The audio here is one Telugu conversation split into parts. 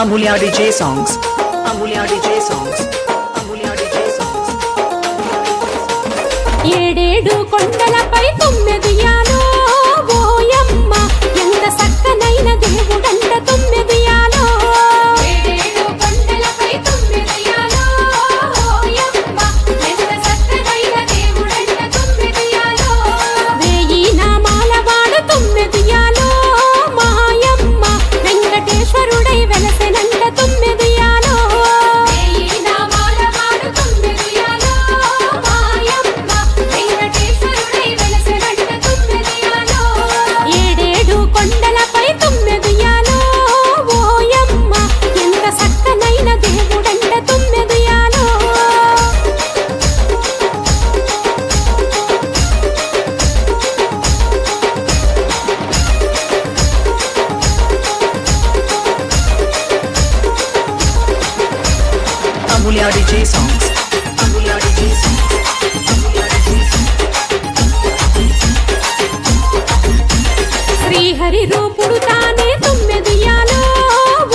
Amulya DJ Songs. Amulya DJ Songs. Amulya DJ Songs. ఏడేడు కొండలపై తొమ్మిది యాలు శ్రీహరి రూపుడు తానే తుమ్మెదియాలో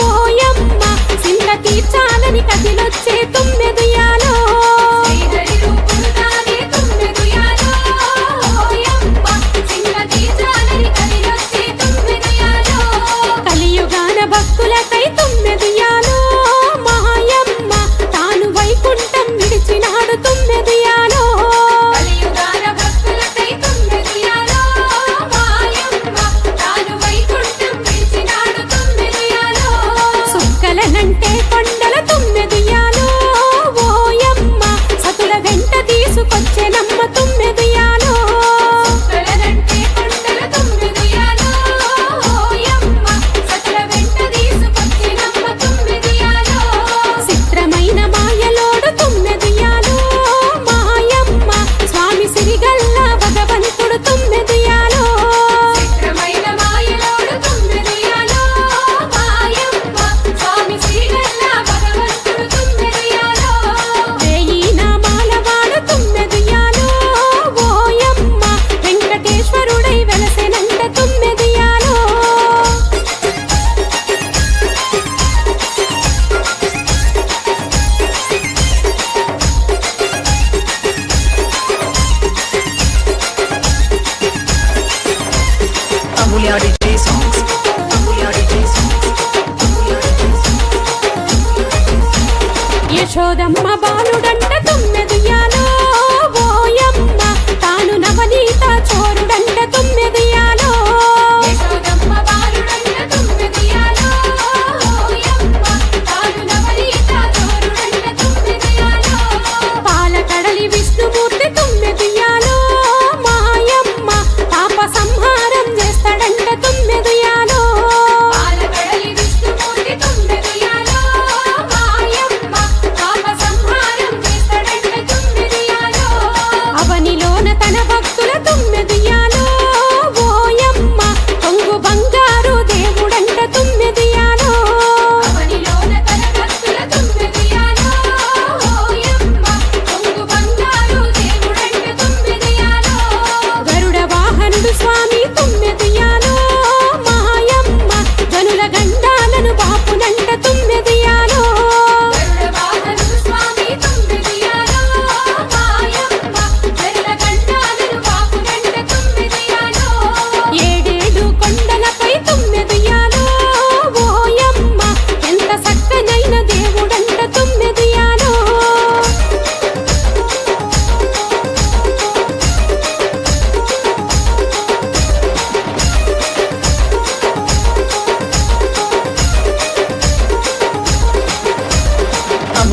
ఓయమ్మ సింగతి చాలని కదిలో పోదమ్మ బా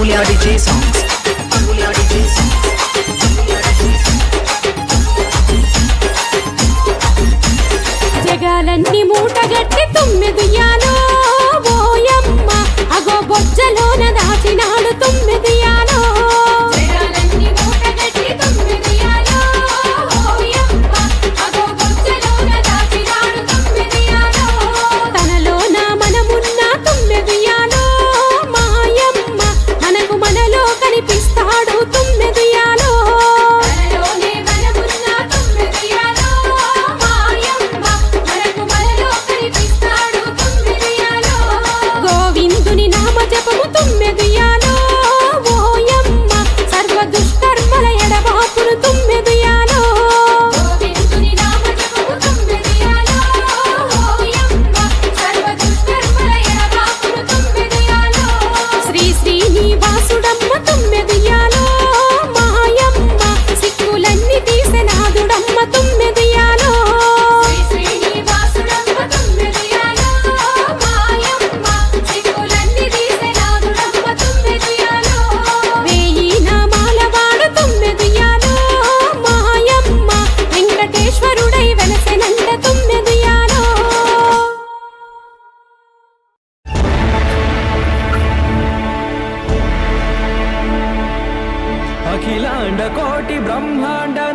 అంగులియా డిజే సాంగ్స్ అంగులియా డిజే సాంగ్స్ జగాలన్నీ మూటగట్టి తుమ్మెదుయ్యాలో బోయమ్మ అగో బొజ్జలోన कोटि ब्रह्मांड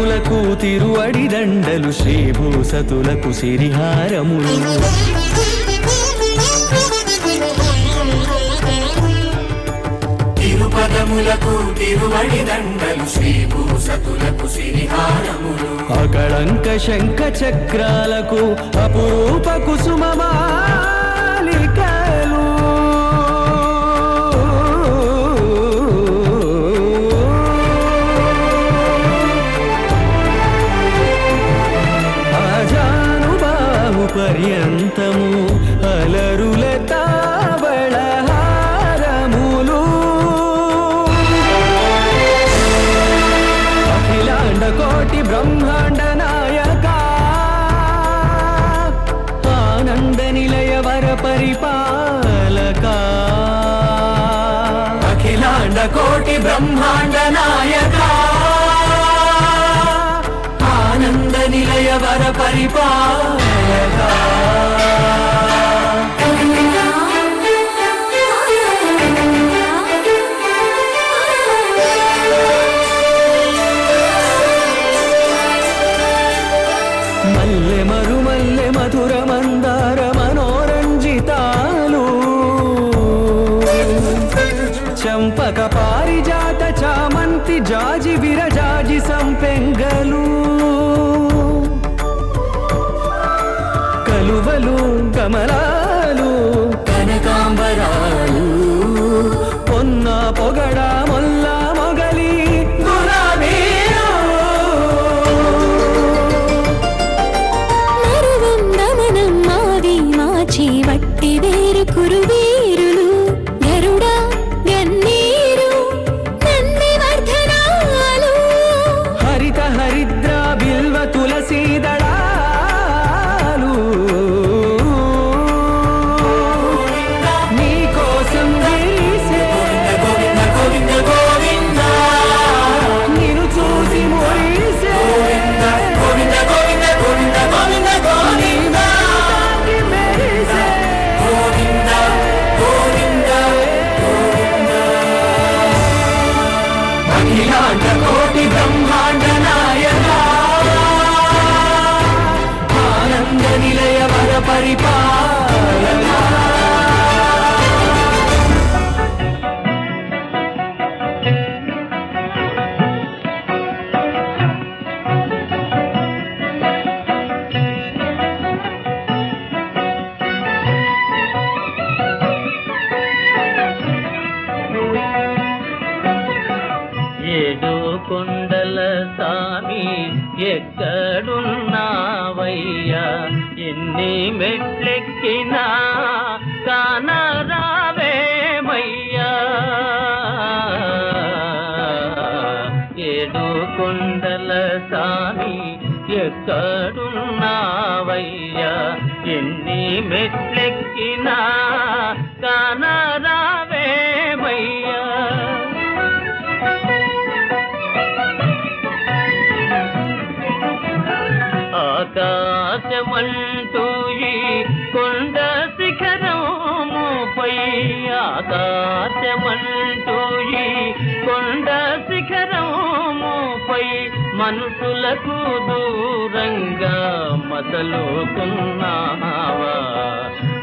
ములకు తిరువడి దండలు శ్రీభూసతులకు సిరిహారములు. అకళంక శంఖ చక్రాలకు అపూప కుసుమమా? పర్యంతము అలరుల తాబళహారములు అఖిలాండ కోటి బ్రహ్మాండ నాయక ఆనంద నిలయ వర పరిపాలక. అఖిలాండ కోటి బ్రహ్మాండ నాయక ఆనంద నిలయ వర परिपा చంపక పారి ఎక్కడున్నావయ్యా? ఎన్ని మెట్లెక్కినా కానరావేమయ్యా ఏడో కొండల సాని ఎక్కడున్నావయ్యా? ఎన్ని మెట్లెక్కినా ఆకాశమంటూ ఈ కొండ శిఖరముపై మనుషులకు దూరంగా మసలుతున్నావా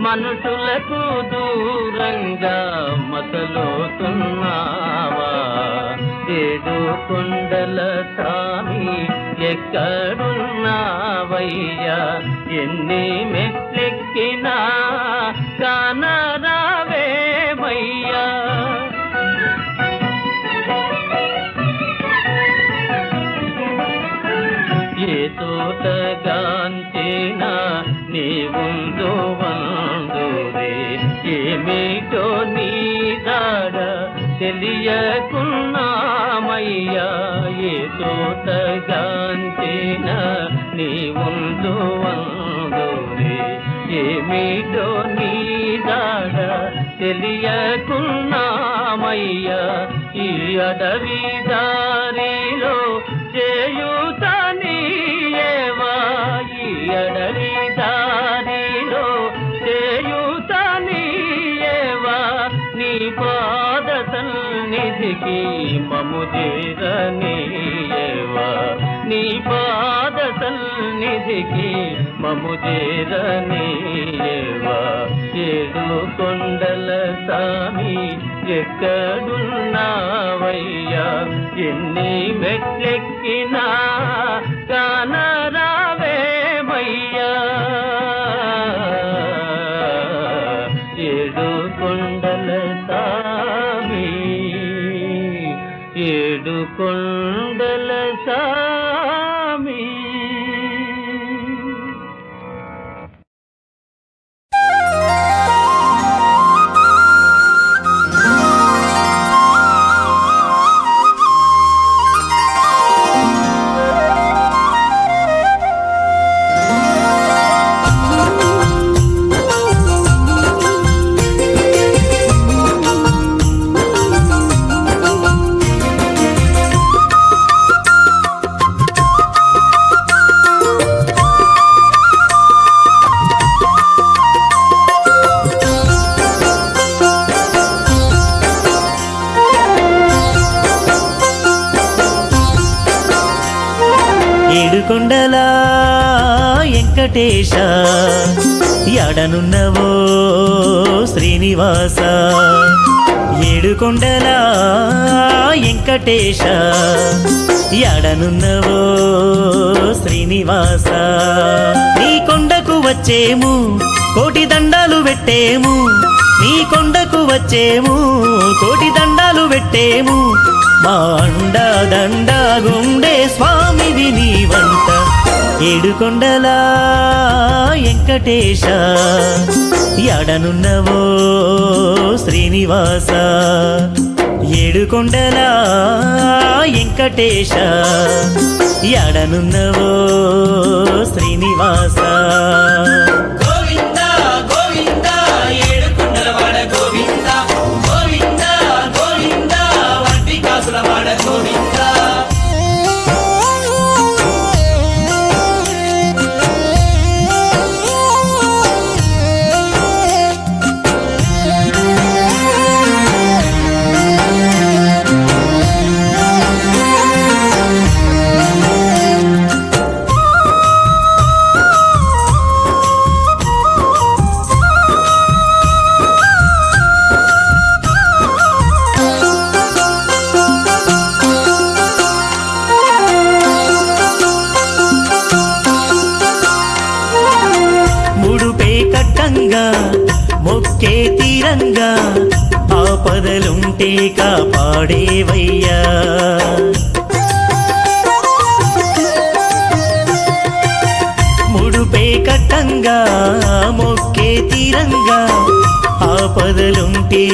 మనుషులకు దూరంగా మసలుతున్నావా ఏడు కొండల స్వామి ఎక్కడున్నావయ్యా? ఎన్ని మెట్లెక్కినా కానరావే తెలియకున్నామయ్యా ఏ తోటగాంచినా నీ ఉందో వందురే ఏమిటో నీ దాడ తెలియకున్నామయ్యా ఈ అడవి దారిలో నీ పాద సన్నిధికి మము చేరనీయేవా? ఏడు కొండల సామి ఎక్కడున్నావయ్యా? ఎన్ని మెట్లెక్కినా కానరా వెంకటేశ ఎడనున్నవో శ్రీనివాస ఏడుకొండల వెంకటేశ ఎడనున్నవో శ్రీనివాస. నీ కొండకు వచ్చేము కోటి దండాలు పెట్టేము నీ కొండకు వచ్చేము కోటి దండాలు పెట్టేము. మా అండ దండ గుండె స్వామివి నీ వంట ఏడుకొండలా వెంకటేశ ఎడనున్నవో శ్రీనివాస. ఏడుకొండలా వెంకటేశ ఎడనున్నవో శ్రీనివాస.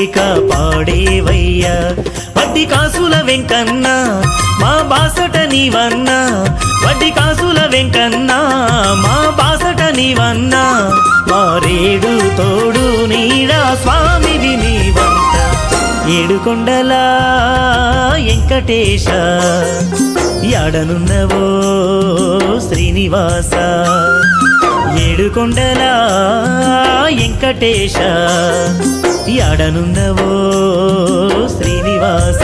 ఆపదలుంటే పాడేవయ్యా. వడ్డీ కాసుల వెంకన్న మా బాసట నీవన్నా. వడ్డీ కాసుల వెంకన్న మా బాసట నీవన్నా. మారేడు తోడు నీడా స్వామివి నీవంట. ఏడుకొండలా వెంకటేశ. ఎడనున్నవో శ్రీనివాస. ఏడుకొండలా వెంకటేశ ఎడనున్నవో శ్రీనివాస.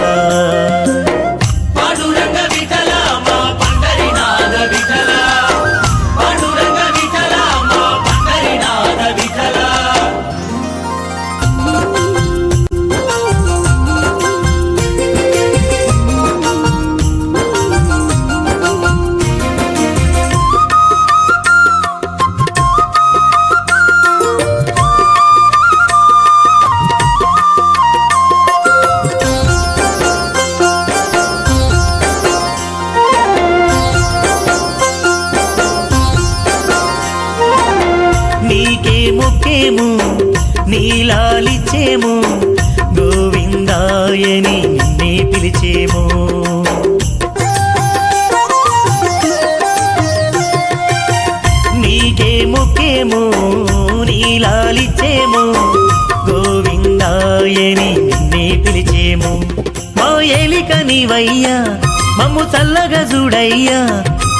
చల్లగా చూడయ్యా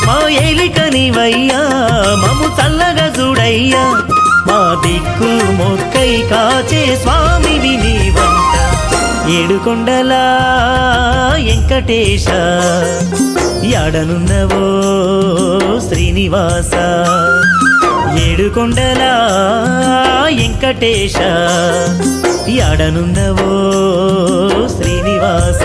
మా ఏలిక నీవయ్యా మమ్ము చల్లగా చూడయ్యా మా దిక్కు మొక్కై కాచే స్వామివి నీవంట ఏడుకొండలా వెంకటేశ ఎడనున్నవో శ్రీనివాస. ఏడుకొండలా వెంకటేశ ఎడనున్నవో శ్రీనివాస.